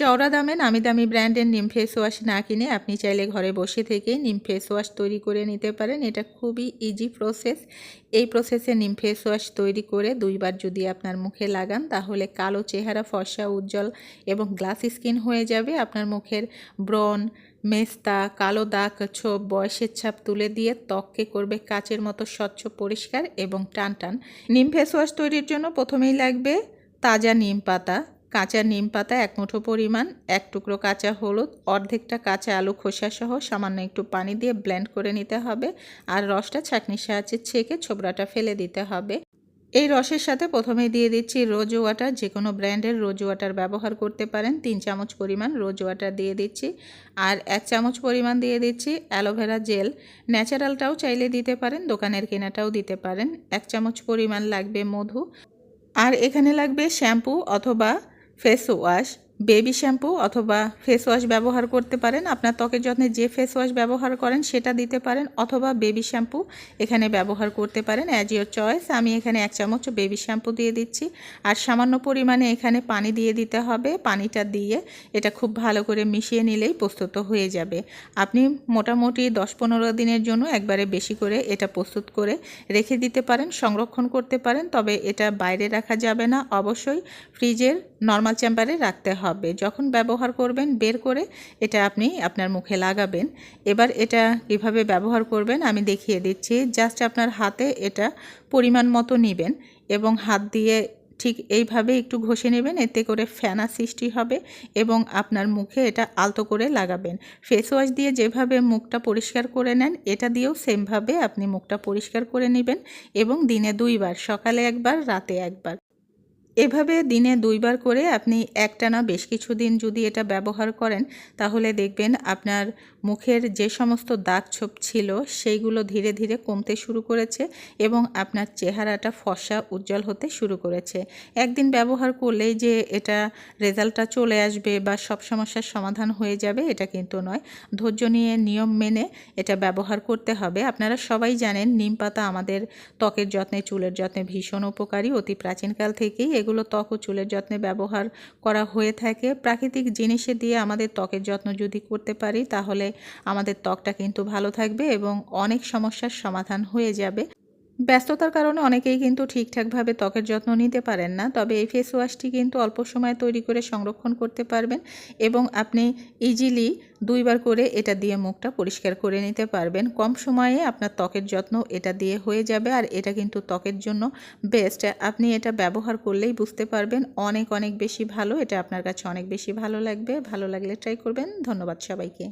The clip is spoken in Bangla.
চওড়া দামে নামি দামি ব্র্যান্ডের নিম ফেস ওয়াশ না কিনে আপনি চাইলে ঘরে বসে থেকে নিম ফেস ওয়াশ তৈরি করে নিতে পারেন। এটা খুবই ইজি প্রসেস এই প্রসেসে নিম ফেস ওয়াশ তৈরি করে দুইবার যদি আপনার মুখে লাগান, তাহলে কালো চেহারা, ফর্সা, উজ্জ্বল এবং গ্লাস স্কিন হয়ে যাবে। আপনার মুখের ব্রণ, মেস্তা, কালো দাগ, ছোপ, বয়সের ছাপ তুলে দিয়ে ত্বককে করবে কাচের মতো স্বচ্ছ, পরিষ্কার এবং টান টান নিম ফেস ওয়াশ তৈরির জন্য প্রথমেই লাগবে তাজা নিম পাতা কাঁচা নিম পাতা এক মুঠো পরিমাণ, এক টুকরো কাঁচা হলুদ, অর্ধেকটা কাঁচা আলু খোসা সহ সামান্য একটু পানি দিয়ে ব্লেন্ড করে নিতে হবে আর রসটা ছাঁকনির সাহায্যে ছেঁকে ছোবড়াটা ফেলে দিতে হবে। এই রসের সাথে প্রথমে দিয়ে দিচ্ছি রোজ ওয়াটার যে কোনো ব্র্যান্ডের রোজ ওয়াটার ব্যবহার করতে পারেন। তিন চামচ পরিমাণ রোজ ওয়াটার দিয়ে দিচ্ছি আর এক চামচ পরিমাণ দিয়ে দিচ্ছি অ্যালোভেরা জেল। ন্যাচারালটাও চাইলে দিতে পারেন, দোকানের কেনাটাও দিতে পারেন। এক চামচ পরিমাণ লাগবে মধু। আর এখানে লাগবে শ্যাম্পু অথবা ফেস ওয়াশ বেবি শ্যাম্পু অথবা ফেস ওয়াশ ব্যবহার করতে পারেন। আপনার ত্বকের যত্নে যে ফেস ওয়াশ ব্যবহার করেন, সেটা দিতে পারেন অথবা বেবি শ্যাম্পু এখানে ব্যবহার করতে পারেন। অ্যাজ ইয়োর চয়েস আমি এখানে এক চামচ বেবি শ্যাম্পু দিয়ে দিচ্ছি। আর সামান্য পরিমাণে এখানে পানি দিয়ে দিতে হবে। পানিটা দিয়ে এটা খুব ভালো করে মিশিয়ে নিলেই প্রস্তুত হয়ে যাবে। আপনি মোটামুটি দশ পনেরো দিনের জন্য একবারে বেশি করে এটা প্রস্তুত করে রেখে দিতে পারেন, সংরক্ষণ করতে পারেন। তবে এটা বাইরে রাখা যাবে না। অবশ্যই ফ্রিজের নর্মাল চেম্বারে রাখতে হবে। যখন ব্যবহার করবেন, বের করে এটা আপনি আপনার মুখে লাগাবেন। এবার এটা কীভাবে ব্যবহার করবেন আমি দেখিয়ে দিচ্ছি। জাস্ট আপনার হাতে এটা পরিমাণ মতো নেবেন এবং হাত দিয়ে ঠিক এইভাবে একটু ঘষে নেবেন, এতে করে ফেনা সৃষ্টি হবে এবং আপনার মুখে এটা আলতো করে লাগাবেন। ফেস ওয়াশ দিয়ে যেভাবে মুখটা পরিষ্কার করে নেন, এটা দিয়েও সেমভাবে আপনি মুখটা পরিষ্কার করে নেবেন এবং দিনে দুইবার, সকালে একবার, রাতে একবার। এভাবে দিনে দুইবার করে আপনি একটানা বেশ কিছুদিন যদি এটা ব্যবহার করেন, তাহলে দেখবেন আপনার মুখের যে সমস্ত দাগ ছোপ ছিল, সেইগুলো ধীরে ধীরে কমতে শুরু করেছে এবং আপনার চেহারাটা ফসা উজ্জ্বল হতে শুরু করেছে। একদিন ব্যবহার করলেই যে এটা রেজাল্টটা চলে আসবে বা সব সমস্যার সমাধান হয়ে যাবে, এটা কিন্তু নয়। ধৈর্য নিয়ে নিয়ম মেনে এটা ব্যবহার করতে হবে। আপনারা সবাই জানেন, নিম পাতা আমাদের ত্বকের যত্নে, চুলের যত্নে ভীষণ উপকারী। অতি প্রাচীনকাল থেকেই এগুলো ত্বক ও চুলের যত্নে ব্যবহার করা হয়ে থাকে। প্রাকৃতিক জিনিসে দিয়ে আমাদের ত্বকের যত্ন যদি করতে পারি, তাহলে আমাদের ত্বকটা কিন্তু ভালো থাকবে এবং অনেক সমস্যার সমাধান হয়ে যাবে। ব্যস্ততার কারণে অনেকেই কিন্তু ঠিকঠাকভাবে ত্বকের যত্ন নিতে পারেন না। তবে এই ফেস ওয়াশটি কিন্তু অল্প সময় তৈরি করে সংরক্ষণ করতে পারবেন এবং আপনি ইজিলি দুইবার করে এটা দিয়ে মুখটা পরিষ্কার করে নিতে পারবেন। কম সময়ে আপনার ত্বকের যত্ন এটা দিয়ে হয়ে যাবে আর এটা কিন্তু ত্বকের জন্য বেস্ট আপনি এটা ব্যবহার করলেই বুঝতে পারবেন অনেক অনেক বেশি ভালো। এটা আপনার কাছে অনেক বেশি ভালো লাগবে। ভালো লাগলে ট্রাই করবেন। ধন্যবাদ সবাইকে।